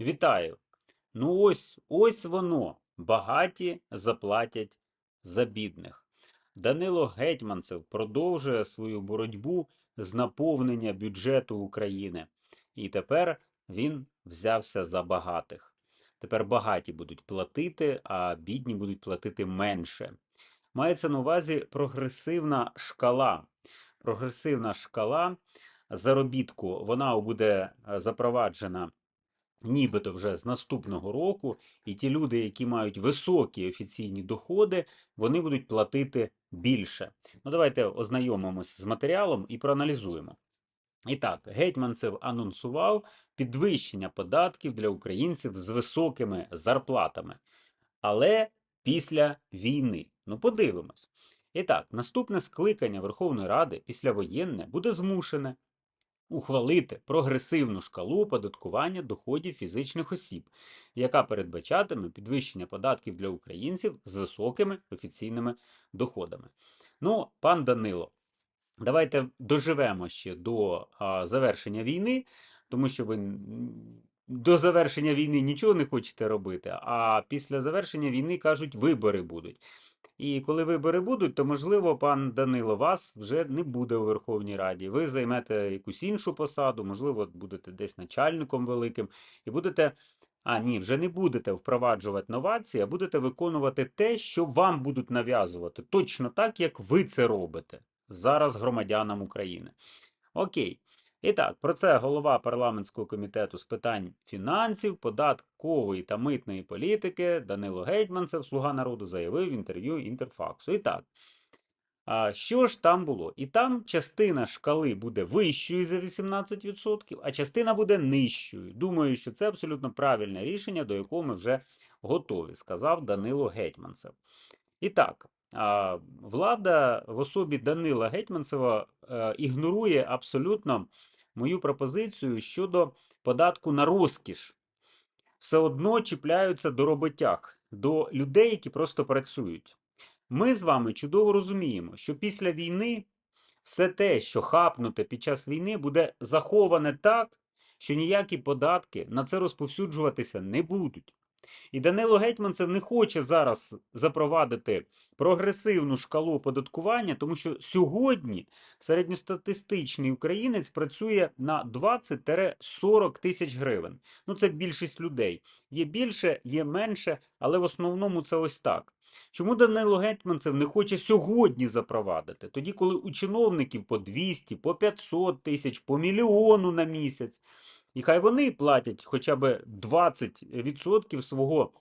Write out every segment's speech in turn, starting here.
Вітаю! Ну ось, ось воно. Багаті заплатять за бідних. Данило Гетьманцев продовжує свою боротьбу з наповнення бюджету України. І тепер він взявся за багатих. Тепер багаті будуть платити, а бідні будуть платити менше. Мається на увазі прогресивна шкала. Прогресивна шкала заробітку вона буде е, запроваджена нібито вже з наступного року, і ті люди, які мають високі офіційні доходи, вони будуть платити більше. Ну, давайте ознайомимося з матеріалом і проаналізуємо. І так, Гетьманцев анонсував підвищення податків для українців з високими зарплатами, але після війни. Ну, подивимось. І так, наступне скликання Верховної Ради післявоєнне буде змушене ухвалити прогресивну шкалу оподаткування доходів фізичних осіб, яка передбачатиме підвищення податків для українців з високими офіційними доходами. Ну, пан Данило, давайте доживемо ще до а, завершення війни, тому що ви до завершення війни нічого не хочете робити, а після завершення війни кажуть, вибори будуть. І коли вибори будуть, то можливо, пан Данило, вас вже не буде у Верховній Раді. Ви займете якусь іншу посаду, можливо, будете десь начальником великим, і будете. А, ні, вже не будете впроваджувати новації, а будете виконувати те, що вам будуть нав'язувати, точно так, як ви це робите зараз громадянам України. Окей. І так, про це голова парламентського комітету з питань фінансів, податкової та митної політики Данило Гетьманцев, слуга народу, заявив в інтерв'ю Інтерфаксу. І так, а, що ж там було? І там частина шкали буде вищою за 18%, а частина буде нижчою. Думаю, що це абсолютно правильне рішення, до якого ми вже готові, сказав Данило Гетьманцев. І так, влада в особі Данила Гетьманцева е, ігнорує абсолютно мою пропозицію щодо податку на розкіш. Все одно чіпляються до роботяг, до людей, які просто працюють. Ми з вами чудово розуміємо, що після війни все те, що хапнуте під час війни, буде заховане так, що ніякі податки на це розповсюджуватися не будуть. І Данило Гетьманцев не хоче зараз запровадити прогресивну шкалу оподаткування, тому що сьогодні середньостатистичний українець працює на 20-40 тисяч гривень. Ну, це більшість людей. Є більше, є менше, але в основному це ось так. Чому Данило Гетьманцев не хоче сьогодні запровадити? Тоді, коли у чиновників по 200, по 500 тисяч, по мільйону на місяць. І хай вони платять хоча б 20% свого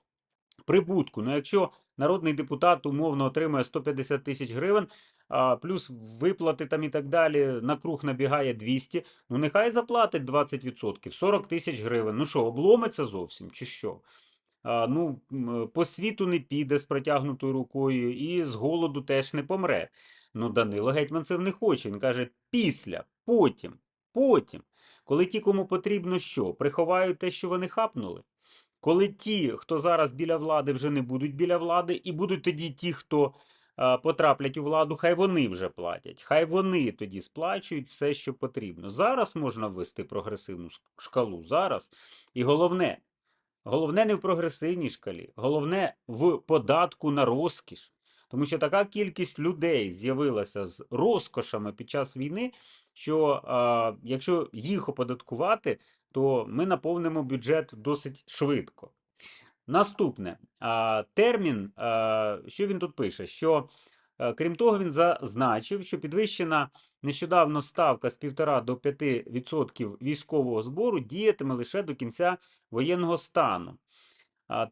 прибутку. Ну, якщо народний депутат умовно отримує 150 тисяч гривень, плюс виплати там і так далі, на круг набігає 200, ну нехай заплатить 20%, 40 тисяч гривень. Ну що, обломиться зовсім чи що? Ну, по світу не піде з протягнутою рукою і з голоду теж не помре. Ну, Данило Гетьманцев не хоче. Він каже, після, потім, потім. Коли ті, кому потрібно що, приховають те, що вони хапнули. Коли ті, хто зараз біля влади, вже не будуть біля влади, і будуть тоді ті, хто а, потраплять у владу, хай вони вже платять, хай вони тоді сплачують все, що потрібно. Зараз можна ввести прогресивну шкалу. Зараз. І головне, головне не в прогресивній шкалі, головне в податку на розкіш. Тому що така кількість людей з'явилася з розкошами під час війни, що а, якщо їх оподаткувати, то ми наповнимо бюджет досить швидко. Наступне а, термін, а, що він тут пише? Що е, крім того, він зазначив, що підвищена нещодавно ставка з 1,5 до 5% військового збору діятиме лише до кінця воєнного стану.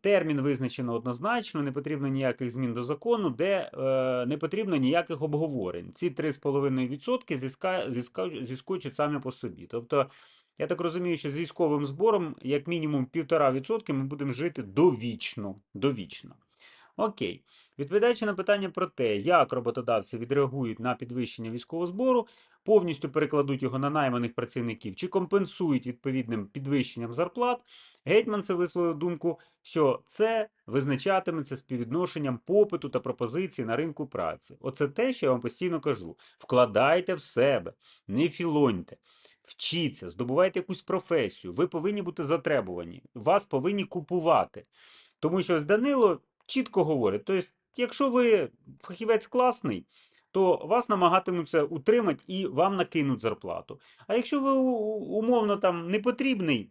Термін визначено однозначно, не потрібно ніяких змін до закону, де е, не потрібно ніяких обговорень. Ці 3,5% зіска, зіска, зіскочать самі по собі. Тобто, я так розумію, що з військовим збором, як мінімум 1,5% ми будемо жити довічно. довічно. Окей. Відповідаючи на питання про те, як роботодавці відреагують на підвищення військового збору, повністю перекладуть його на найманих працівників чи компенсують відповідним підвищенням зарплат, Гетьманцев висловив думку, що це визначатиметься співвідношенням попиту та пропозиції на ринку праці. Оце те, що я вам постійно кажу: вкладайте в себе, не філоньте. Вчіться, здобувайте якусь професію, ви повинні бути затребувані, вас повинні купувати. Тому що ось Данило чітко говорить: тобто, якщо ви фахівець класний, то вас намагатимуться утримати і вам накинуть зарплату. А якщо ви умовно там не потрібний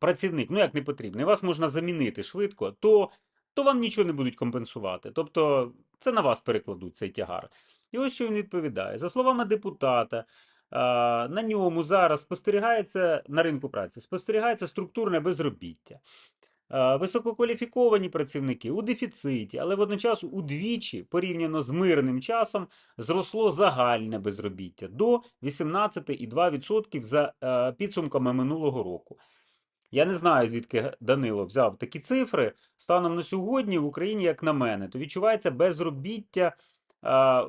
працівник, ну як не потрібний, вас можна замінити швидко, то, то вам нічого не будуть компенсувати. Тобто це на вас перекладуть цей тягар. І ось що він відповідає. За словами депутата, на ньому зараз спостерігається на ринку праці, спостерігається структурне безробіття. А, Висококваліфіковані працівники у дефіциті, але водночас удвічі, порівняно з мирним часом, зросло загальне безробіття до 18,2% за е, підсумками минулого року. Я не знаю, звідки Данило взяв такі цифри. Станом на сьогодні в Україні, як на мене, то відчувається безробіття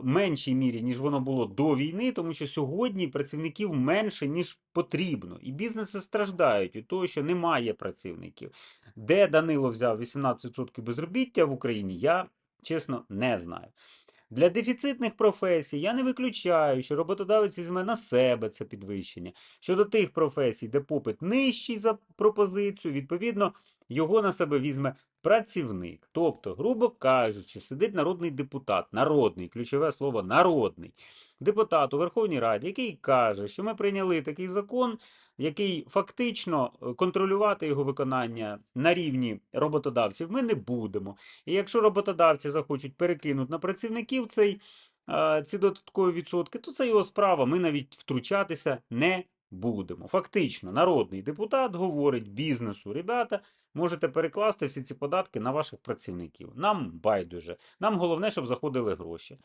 меншій мірі, ніж воно було до війни, тому що сьогодні працівників менше, ніж потрібно. І бізнеси страждають від того, що немає працівників. Де Данило взяв 18% безробіття в Україні, я чесно не знаю. Для дефіцитних професій я не виключаю, що роботодавець візьме на себе це підвищення. Щодо тих професій, де попит нижчий за пропозицію, відповідно, його на себе візьме працівник. Тобто, грубо кажучи, сидить народний депутат, народний, ключове слово народний. Депутат у Верховній Раді, який каже, що ми прийняли такий закон, який фактично е, контролювати його виконання на рівні роботодавців ми не будемо. І якщо роботодавці захочуть перекинути на працівників цей, е, ці додаткові відсотки, то це його справа. Ми навіть втручатися не будемо. Фактично, народний депутат говорить бізнесу, ребята, можете перекласти всі ці податки на ваших працівників. Нам байдуже. Нам головне, щоб заходили гроші.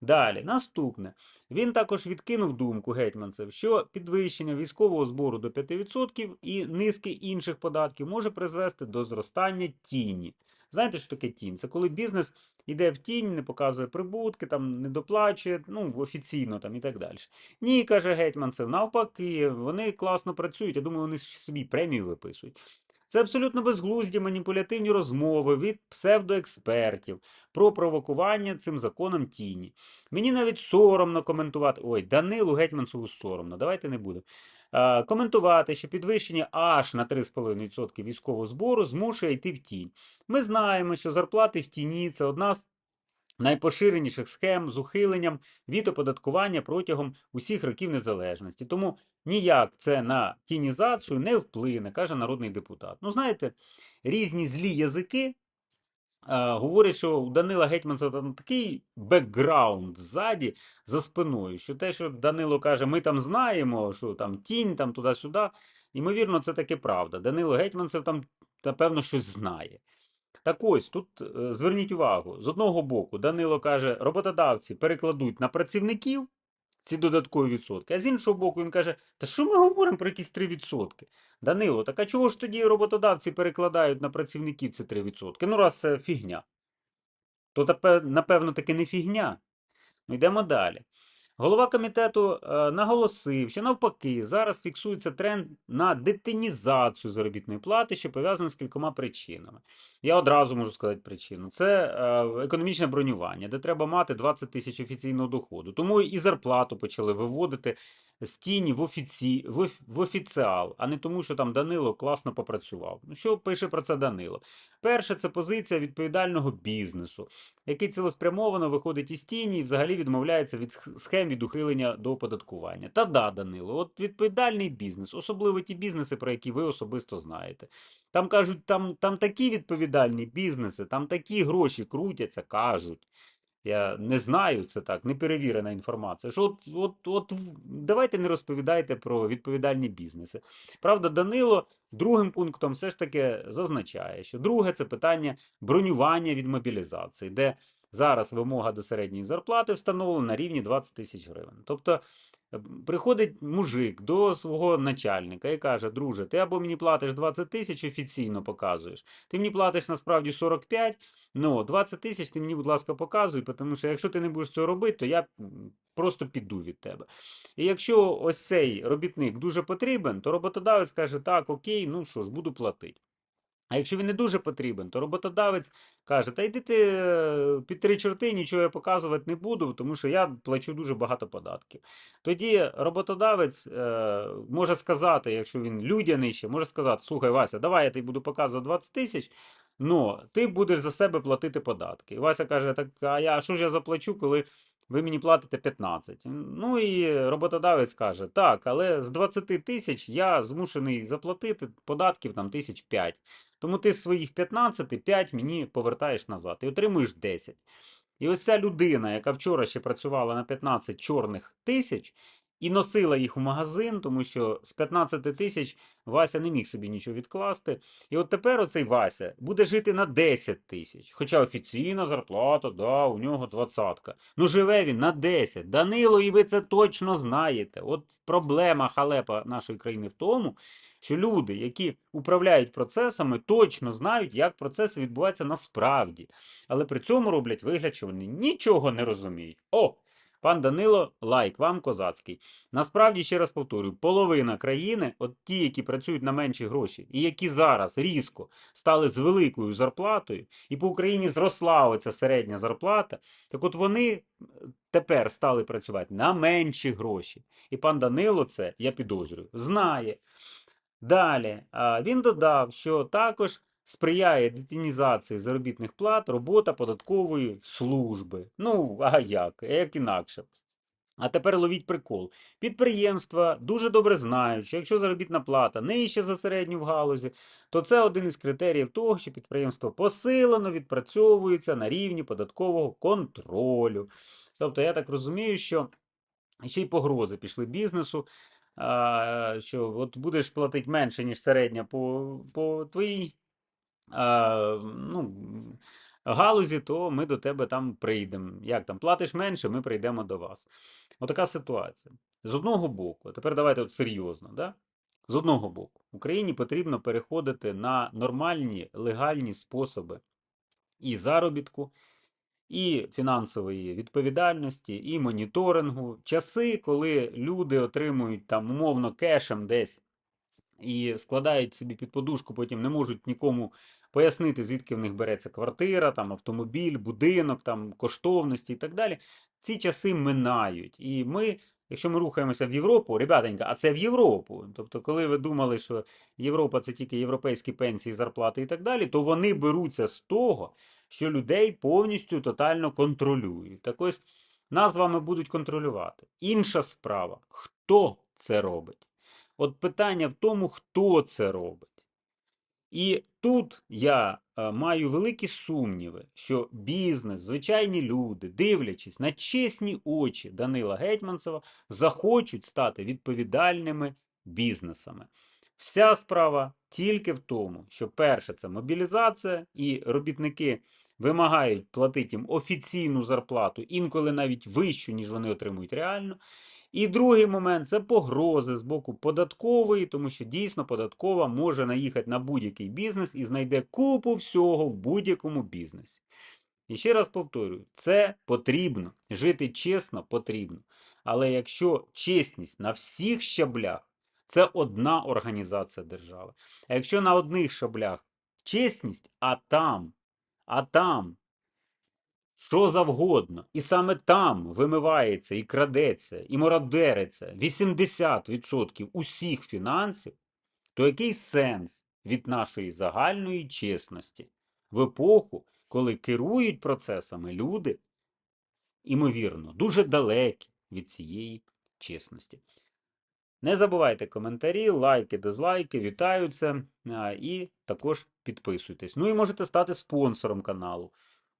Далі, наступне. Він також відкинув думку гетьманцев, що підвищення військового збору до 5% і низки інших податків може призвести до зростання тіні. Знаєте, що таке тінь? Це коли бізнес йде в тінь, не показує прибутки, там не доплачує, ну офіційно там і так далі. Ні, каже гетьманцев, навпаки, вони класно працюють. Я думаю, вони собі премію виписують. Це абсолютно безглузді маніпулятивні розмови від псевдоекспертів про провокування цим законом тіні. Мені навіть соромно коментувати. Ой, Данилу Гетьманцеву соромно, давайте не будемо. Коментувати, що підвищення аж на 3,5% військового збору змушує йти в тінь. Ми знаємо, що зарплати в тіні це одна з найпоширеніших схем з ухиленням від оподаткування протягом усіх років незалежності. Тому ніяк це на тінізацію не вплине, каже народний депутат. Ну, знаєте, різні злі язики говорять, що у Данила Гетьманцева там такий бекграунд ззаді за спиною, що те, що Данило каже, ми там знаємо, що там тінь, там туди-сюди. Ймовірно, це таки правда. Данило Гетьманцев там, напевно, щось знає. Так ось тут е, зверніть увагу: з одного боку, Данило каже, роботодавці перекладуть на працівників ці додаткові відсотки, а з іншого боку, він каже: Та що ми говоримо про якісь 3%? Данило, так а чого ж тоді роботодавці перекладають на працівників ці 3%? Ну, раз це фігня. То напевно, таки не фігня. Ну, йдемо далі. Голова комітету е, наголосив, що навпаки, зараз фіксується тренд на детинізацію заробітної плати, що пов'язано з кількома причинами. Я одразу можу сказати причину. Це е, економічне бронювання, де треба мати 20 тисяч офіційного доходу. Тому і зарплату почали виводити з тіні в, офіці... в офіціал, а не тому, що там Данило класно попрацював. Ну, що пише про це Данило? Перше, це позиція відповідального бізнесу який цілеспрямовано виходить із тіні і взагалі відмовляється від схем від ухилення до оподаткування. Та да, Данило, от відповідальний бізнес, особливо ті бізнеси, про які ви особисто знаєте. Там кажуть, там, там такі відповідальні бізнеси, там такі гроші крутяться, кажуть. Я не знаю, це так, неперевірена інформація. Що от, от, от давайте не розповідайте про відповідальні бізнеси. Правда, Данило другим пунктом все ж таки зазначає, що друге це питання бронювання від мобілізації, де зараз вимога до середньої зарплати встановлена на рівні 20 тисяч гривень. Тобто приходить мужик до свого начальника і каже: друже, ти або мені платиш 20 тисяч офіційно показуєш, ти мені платиш насправді 45, ну 20 тисяч ти мені, будь ласка, показуй, тому що якщо ти не будеш цього робити, то я просто піду від тебе. І якщо ось цей робітник дуже потрібен, то роботодавець каже, так, окей, ну що ж, буду платити. А якщо він не дуже потрібен, то роботодавець каже: Та йди ти е, під три чорти, нічого я показувати не буду, тому що я плачу дуже багато податків. Тоді роботодавець е, може сказати, якщо він людяний ще, може сказати: Слухай, Вася, давай я тобі буду показувати 20 тисяч. Ну, ти будеш за себе платити податки. І Вася каже: Так, а я що ж я заплачу, коли ви мені платите 15? Ну і роботодавець каже: Так, але з 20 тисяч я змушений заплатити податків там тисяч 5. Тому ти з своїх 15 5 мені повертаєш назад і отримуєш 10. І ось ця людина, яка вчора ще працювала на 15 чорних тисяч і носила їх в магазин, тому що з 15 тисяч Вася не міг собі нічого відкласти. І от тепер оцей Вася буде жити на 10 тисяч. Хоча офіційна зарплата, да, у нього двадцятка. Ну живе він на 10. Данило, і ви це точно знаєте. От проблема халепа нашої країни в тому, що люди, які управляють процесами, точно знають, як процеси відбуваються насправді. Але при цьому роблять вигляд, що вони нічого не розуміють. О! Пан Данило, лайк вам козацький. Насправді, ще раз повторюю, половина країни, от ті, які працюють на менші гроші, і які зараз різко стали з великою зарплатою, і по Україні зросла оця середня зарплата, так от вони е, тепер стали працювати на менші гроші. І пан Данило це, я підозрюю, знає. Далі, він додав, що також сприяє детінізації заробітних плат робота податкової служби. Ну, а як? Як інакше? А тепер ловіть прикол. Підприємства дуже добре знають, що якщо заробітна плата нижча за середню в галузі, то це один із критеріїв того, що підприємство посилено відпрацьовується на рівні податкового контролю. Тобто, я так розумію, що ще й погрози пішли бізнесу, що от будеш платити менше, ніж середня по, по твоїй ну, галузі, то ми до тебе там прийдемо. Як там платиш менше, ми прийдемо до вас. Отака ситуація. З одного боку, тепер давайте от серйозно. Да? З одного боку, Україні потрібно переходити на нормальні легальні способи і заробітку, і фінансової відповідальності, і моніторингу. Часи, коли люди отримують там умовно кешем десь і складають собі під подушку, потім не можуть нікому пояснити, звідки в них береться квартира, там автомобіль, будинок, там коштовності і так далі. Ці часи минають. І ми. Якщо ми рухаємося в Європу, ребятенька, а це в Європу. Тобто, коли ви думали, що Європа це тільки європейські пенсії, зарплати і так далі, то вони беруться з того, що людей повністю тотально контролюють. Так ось нас з вами будуть контролювати. Інша справа, хто це робить? От питання в тому, хто це робить. І тут я е, маю великі сумніви, що бізнес, звичайні люди, дивлячись на чесні очі Данила Гетьманцева, захочуть стати відповідальними бізнесами. Вся справа тільки в тому, що перше це мобілізація, і робітники вимагають платити їм офіційну зарплату, інколи навіть вищу, ніж вони отримують реально. І другий момент це погрози з боку податкової, тому що дійсно податкова може наїхати на будь-який бізнес і знайде купу всього в будь-якому бізнесі. І ще раз повторюю, це потрібно. Жити чесно потрібно. Але якщо чесність на всіх щаблях, це одна організація держави. А якщо на одних щаблях чесність, а там, а там що завгодно, і саме там вимивається і крадеться, і мародериться 80% усіх фінансів, то який сенс від нашої загальної чесності в епоху, коли керують процесами люди, імовірно, дуже далекі від цієї чесності? Не забувайте коментарі, лайки, дизлайки, вітаються і також підписуйтесь. Ну і можете стати спонсором каналу.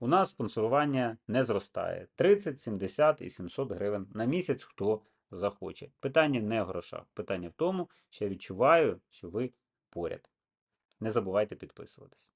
У нас спонсорування не зростає 30, 70 і 700 гривень на місяць, хто захоче. Питання не в грошах. Питання в тому, що я відчуваю, що ви поряд. Не забувайте підписуватись.